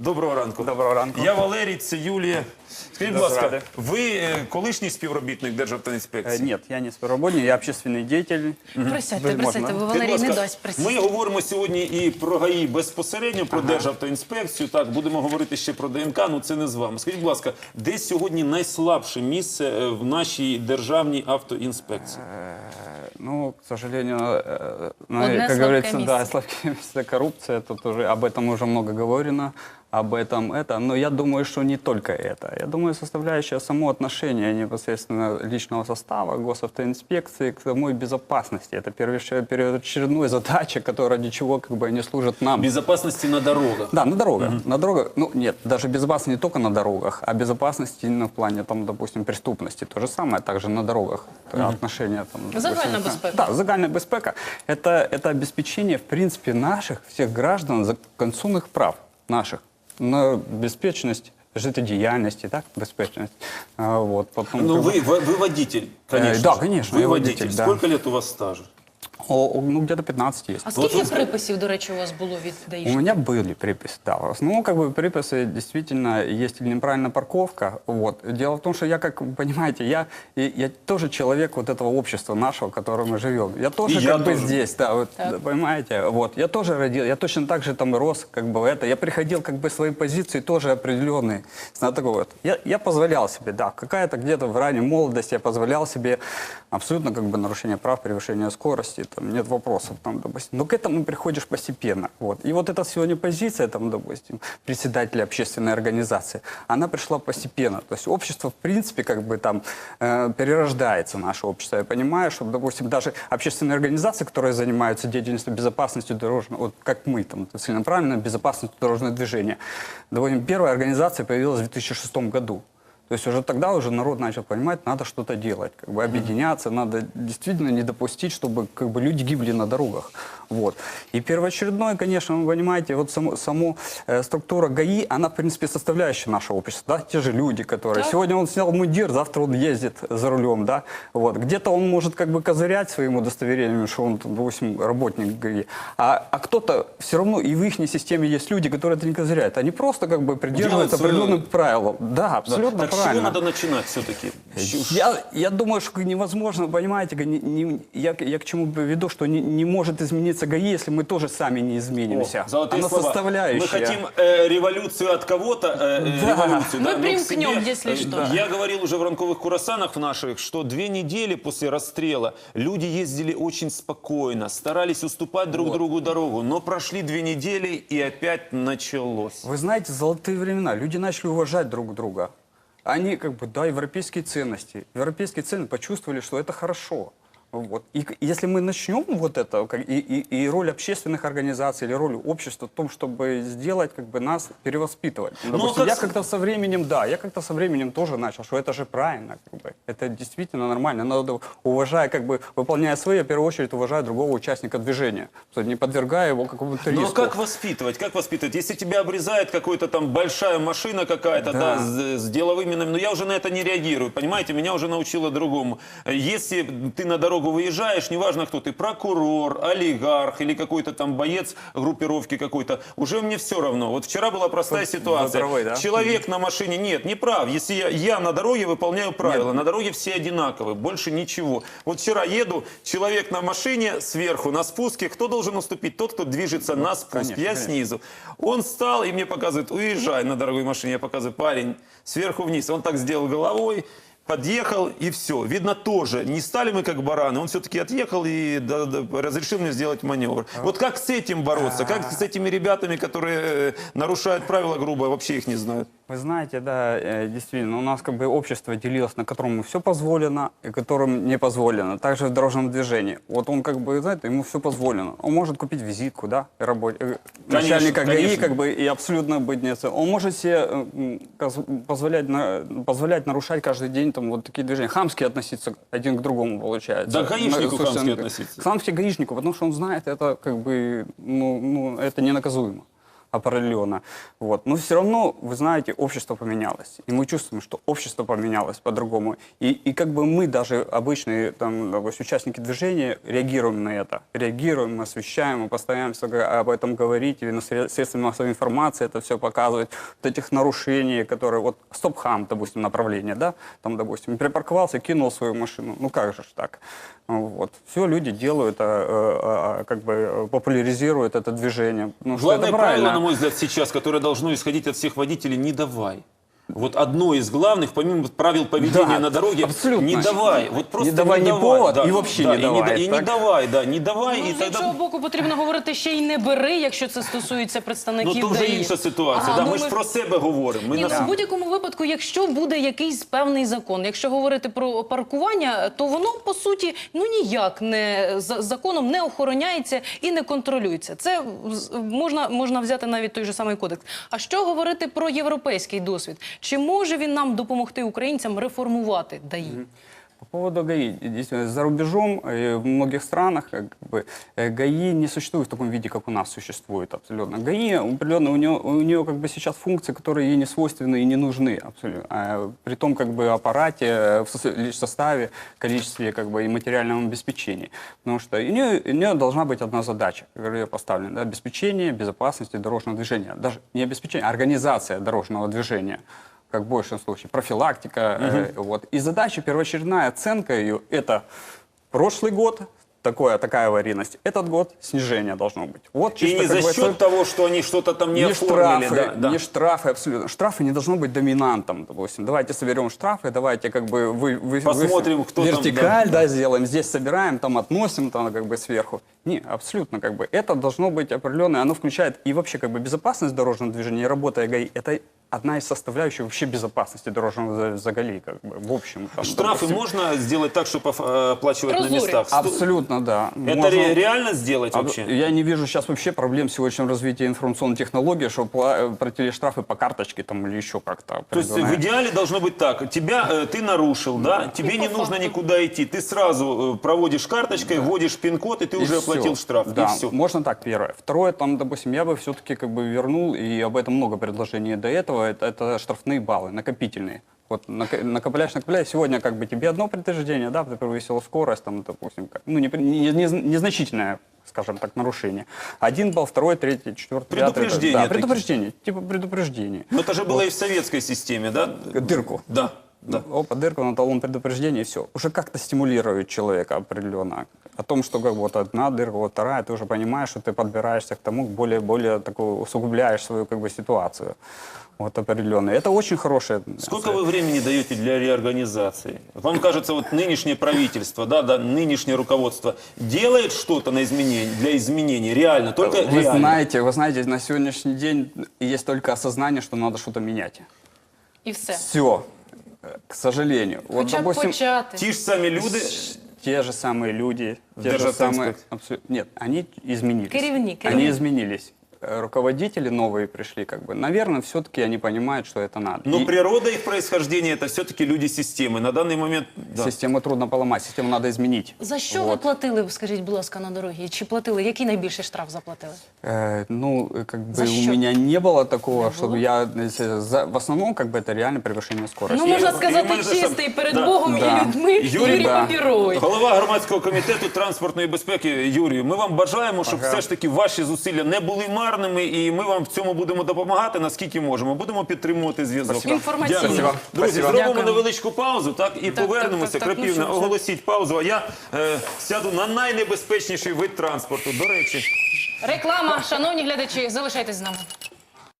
Доброго ранку. Доброго ранку. Я Валерій, це Юлія. Скажіть, будь Дуже ласка, радий. ви е, колишній співробітник Э, Державтоінспекції? Нет, я не співробітник, я общественный деятель. Присядьте, Можна? присядьте, бо Скажіть, Валерій будь не ласка, дасть присісти. Ми говоримо сьогодні і про ГАІ безпосередньо, про Державтоінспекцію. Так, будемо говорити ще про ДНК, ну це не з вами. Скажіть, будь ласка, де сьогодні найслабше місце е, в нашій державній автоінспекції? Ну, к сожалению, э, на- Одне как слабкое говорится, да, место. слабкое место коррупция, тут уже об этом уже много говорено, Об этом это, но я думаю, что не только это. Я думаю, составляющая само отношение непосредственно личного состава госавтоинспекции к самой безопасности. Это первоочередная задача, которая ради чего как бы не служит нам. Безопасності на дорогах. Да, на дорогах. На дорогах, ну нет, даже безопасность не только на дорогах, а безопасность именно в плане, там, допустим, преступности. То же самое также на дорогах. То Отношения там. допустим, Загальна да. безпека. Да, загальная безпека. Это, это обеспечение, в принципе, наших всех граждан за- конституционных прав наших на безопасность життєдіяльності, так, безпечность. А, вот, потом, Ну, как бы- вы, вы, вы водитель, конечно. да, же. конечно, Вы я водитель. водитель, да. Сколько лет у вас стажа? О, о, ну, где-то 15 есть. А скільки вот ска- приписів, до речі, у вас було від У даїшників? меня были приписи, да. В основном, как бы, приписы действительно есть или неправильная парковка. Вот. Дело в том, что я, как вы понимаете, я, и- я тоже человек вот этого общества нашего, в котором мы живем. Я тоже И я как бы тоже. здесь, да, вот, Так. понимаете. Вот. Я тоже родил, я точно так же там рос, как бы это. Я приходил, как бы, свои позиции тоже определенные. Знаток вот. Я, я позволял себе, да, какая-то где-то в ранней молодости я позволял себе абсолютно, как бы, нарушение прав, превышение скорости, там, нет вопросов, там, допустим. Но к этому приходишь постепенно, вот. И вот эта сегодня позиция, там, допустим, председателя общественной организации, она пришла постепенно. То есть общество, в принципе, как бы там э, перерождается, наше общество. Я понимаю, что, допустим, даже общественные организации, которые занимаются деятельностью безопасностью дорожного, вот как мы, там, целенаправленно безопасностью дорожного движения. Допустим, первая организация появилась в 2006 году. То есть уже тогда уже народ начал понимать, надо что-то делать, как бы объединяться, надо действительно не допустить, чтобы как бы люди гибли на дорогах. Вот. И первоочередное, конечно, вы понимаете, вот само, само э, структура ГАИ, она, в принципе, составляющая нашего общества. Да? Те же люди, которые... Так. Сегодня он снял мундир, завтра он ездит за рулем, да? Вот. Где-то он может как бы козырять своим удостоверением, что он, допустим, работник ГАИ. А, а кто-то все равно, и в их системе есть люди, которые это не козыряют. Они просто как бы придерживаются свое- определенным правилам. Да, абсолютно так с чего правильно. надо начинать все-таки? Я, я думаю, что невозможно, понимаете, не- не- я, я к чему веду, что не, не может измениться ГАИ, если мы тоже сами не изменимся. Золотые Она слова. составляющая. Мы хотим э, революцию от кого-то, э, э, Да. революцию. Мы да, примкнем, себе, если э, что. да. Я говорил уже в ранковых курасанах наших, что две недели после расстрела люди ездили очень спокойно, старались уступать друг другу дорогу, но прошли две недели и опять началось. Вы знаете, золотые времена. Люди начали уважать друг друга. Они как бы, да, европейские ценности. Европейские ценности почувствовали, что это хорошо. Вот. И если мы начнем вот это, и, и- и роль общественных организаций, или роль общества в том, чтобы сделать как бы нас перевоспитывать. Ну, допустим, как я как-то со временем, да, я как-то со временем тоже начал, что это же правильно, как бы, это действительно нормально. Надо, уважая, как бы, выполняя свои, в первую очередь, уважая другого участника движения, не подвергая его какому-то Но риску. как воспитывать? Как воспитывать? Если тебя обрезает какой-то там большая машина какая-то, да, Да. с, с деловыми но я уже на это не реагирую, понимаете? Меня уже научило другому. Если ты на дорогу выезжаешь, неважно кто ты, прокурор, олигарх или какой-то там боец группировки какой-то, уже мне все равно. Вот вчера была простая ситуация. правы, да? Человек на машине, нет, не прав. Если я, я на дороге выполняю правила, на дороге все одинаковые, больше ничего. Вот вчера еду, человек на машине сверху на спуске, кто должен уступить? Тот, кто движется на спуск. конечно, я конечно. снизу. Он встал и мне показывает, уезжай на дорогой машине. Я показываю, парень, сверху вниз. Он так сделал головой, подъехал и все. Видно тоже, не стали мы как бараны. Он все-таки отъехал и да- да, разрешил мне сделать маневр. Вот как с этим бороться? Как с этими ребятами, которые э, нарушают правила грубо, вообще их не знают? Вы знаете, да, э, действительно, у нас как бы общество делилось, на котором все позволено и которым не позволено. Также в дорожном движении. Вот он как бы, знаете, ему все позволено. Он может купить визитку, да, рабо- э, начальника ГАИ, конечно. как бы, и абсолютно быть не... Он может себе э, позволять, на- позволять нарушать каждый день там вот такие движения. Хамски относиться один к другому, получается. Да, к гаишнику слушайте, хамски относиться. К хамски гаишнику, потому что он знает, это как бы, ну, ну это ненаказуемо. Определенно. Вот. Но все равно, вы знаете, общество поменялось. И мы чувствуем, что общество поменялось по-другому. И, и как бы мы, даже обычные там, допустим, участники движения, реагируем на это. Реагируем, освещаем, мы г- об этом говорить, или на сре- средствами массовой информации это все показывать. Вот этих нарушений, которые... Вот стоп-хам, допустим, направление, да? Там, допустим, припарковался, кинул свою машину. Ну как же ж так? Вот. Все люди делают, а, а, а, как бы популяризируют это движение. Ну, что Главное это правило, правильно. на мой взгляд, сейчас, которое должно исходить от всех водителей, не давай. Вот одно из главных, помимо правил поведения Да, на дороге, абсолютно. не давай. Вот просто Не давай ни повод и вообще да, не давай, да- И, не давай, да, не давай, Ну, і з іншого боку, потрібно говорити ще й не бери, якщо це стосується Ну, представників то вже ДАІ. інша ситуація. Ага, да, ну, ми ж про себе говоримо. Ми Ні, на ну, в будь-якому випадку, якщо буде якийсь певний закон, якщо говорити про паркування, то воно по суті ну ніяк не законом не охороняється і не контролюється. Це з- можна, можна взяти навіть той же самий кодекс. А що говорити про європейський досвід? Чи може він нам допомогти українцям реформувати ДАІ? По поводу ГАИ. Действительно, за рубежом, в многих странах, как бы, э, ГАИ не существует в таком виде, как у нас существует абсолютно. ГАИ определенно, у нее, у нее как бы сейчас функции, которые ей не свойственны и не нужны абсолютно. А при том как бы аппарате, э, в составе, количестве как бы и материальном обеспечении. Потому что у нее, у нее должна быть одна задача, которая поставлена, да, обеспечение безопасности дорожного движения. Даже не обеспечение, а организация дорожного движения как в большем случае, профилактика. э, вот. И задача, первоочередная оценка ее, это прошлый год, такое, такая аварийность, этот год снижение должно быть. Вот И чисто не как за счет цель- того, что они что-то там не, не оформили. штрафы, да, да. не штрафы абсолютно. Штрафы не должно быть доминантом, допустим. Давайте соберем штрафы, давайте как бы вы, вы Посмотрим, вы- кто там, вертикаль, да. да, сделаем, здесь собираем, там относим, там как бы сверху. Не, абсолютно как бы это должно быть определенное, оно включает и вообще как бы безопасность дорожного движения, и работа ГАИ, это одна из составляющих вообще безопасности дорожного за- заголи, как бы в общем. там, Штрафы допустим. можно сделать так, чтобы оф- оплачивать на Прозорее. местах? Абсолютно, да. Это Можно- ре- реально сделать вообще? Я не вижу сейчас вообще проблем в сегодняшнем развитии информационной технологии, чтобы пла- платили штрафы по карточке там или еще как-то. То есть в идеале должно быть так. Тебя э, ты нарушил, да? Тебе не нужно факту. никуда идти. Ты сразу э, проводишь карточкой, вводишь пин-код, и ты И уже всё. оплатил штраф. Да, И все. можно так, первое. Второе, там, допустим, я бы все-таки как бы вернул, и об этом много предложений до этого, это, это штрафные баллы, накопительные. Вот нак- накопляешь, накопляешь, сегодня как бы тебе одно предупреждение, да, ты превысил скорость, там, допустим, как- ну, не, не- не- незначительное, скажем так, нарушение. Один балл, второй, третий, четвертый, пятый. Предупреждение Да, такие. предупреждение, типа предупреждение. Но это же было и в советской системе, да? Дырку. Да. да. Опа, дырка на талон предупреждения, и все. Уже как-то стимулирует человека определенно О том, что как бы вот одна дырка, вот вторая, ты уже понимаешь, что ты подбираешься к тому, более, более такую, усугубляешь свою как бы ситуацию. Вот определенно. Это очень хорошее. Сколько вы времени даете для реорганизации? Вам кажется, вот нынешнее правительство, да, да, нынешнее руководство делает что-то на изменение, для изменений? Реально, только Вы реально. знаете, вы знаете, на сегодняшний день есть только осознание, что надо что-то менять. І все. Все. К сожалению. Вот, Хоча б допустим, почати. Ті ж самі люди, те же самые люди, те же Держатемская. самые... абсолютно- Нет, они изменились. Керевни, керевни. Они изменились. Э, Руководители новые пришли, как бы. Наверное, все-таки они понимают, что это надо. но И природа их происхождения это все-таки люди системы. На данный момент, да. Систему трудно поломать, систему надо изменить. За що ви Вот. платили, скажіть, будь ласка, на дорогі? Чи платили? Який найбільший штраф заплатили? Э, ну, э, как бы За у счет? меня не было такого, Не чтобы было? я... э, за- в основном, как бы, это реально превышение скорости. Ну, можна і сказати, в мене ж чистий там- перед Да, Богом да. і людьми Юрій, Юрій да. Папіровий. Голова громадського комітету транспортної безпеки Юрію. Ми вам бажаємо, щоб все ж таки ваші зусилля не були марними, і ми вам в цьому будемо допомагати, наскільки можемо. Будемо підтримувати зв'язок. Дякую. Друзі, зробимо невеличку паузу, так і так, повернемося. так, так, ну Крапівна, що, що? оголосіть паузу. А я е, сяду на найнебезпечніший вид транспорту. До речі. Реклама, шановні глядачі, залишайтесь з нами.